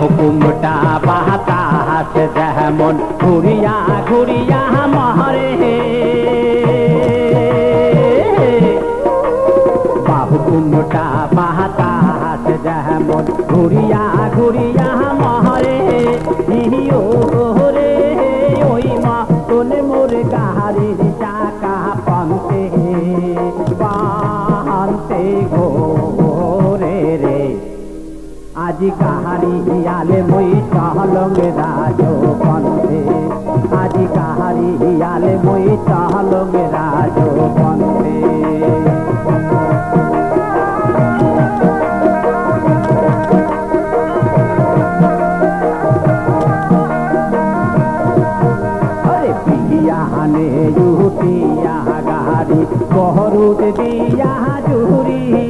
হুকুমটা বাতাস যেমন ঘুরিয়া ঘুরিয়া মহরে। হুকুমটা বাতাস যেমন ঘুরিয়া ঘুরিয়া আজি কাহারি হিয়ালে মই চহলঙ্গে রাজো পন্থে আজি কাহারি হিয়ালে মই চহলঙ্গে রাজো আরে পিয়ানে ইউটিয়া গাড়ি বহরুত দিয়া জুরি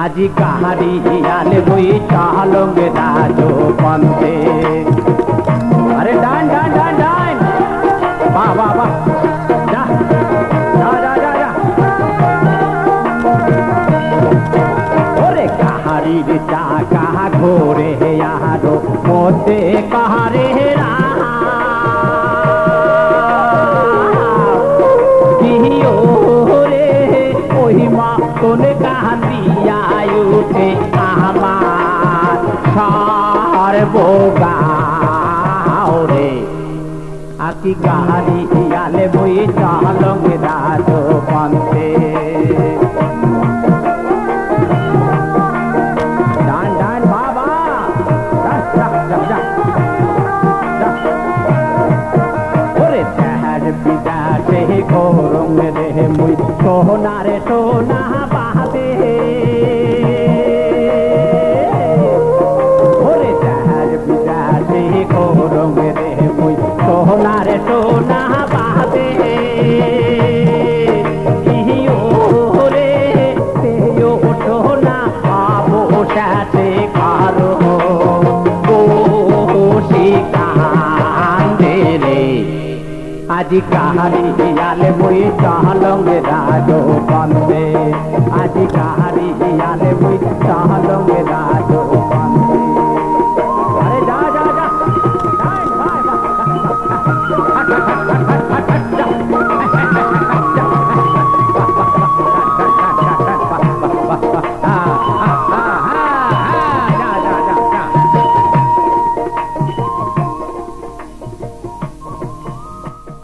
আজি কাহারি হিয়ালে বই চালঙ্গে রাজো পন্থে আরে ডান ডান ডান ডান। বাহ বাহ বাহ। কাহারির চাকা ঘোরে আরও মধ্যে কাহারে রাহিও রে আকি গাহারি ইয়ালে বই চালং রাজ পন্থে বিদাসে ঘোরং রে মুই সোনারে সোনা বাহাদে হিয়ালে মুই চাহলঙ্গে রাজো বন্দে আজি কাহারি হিয়ালে মুই চাহলঙ্গে রাজ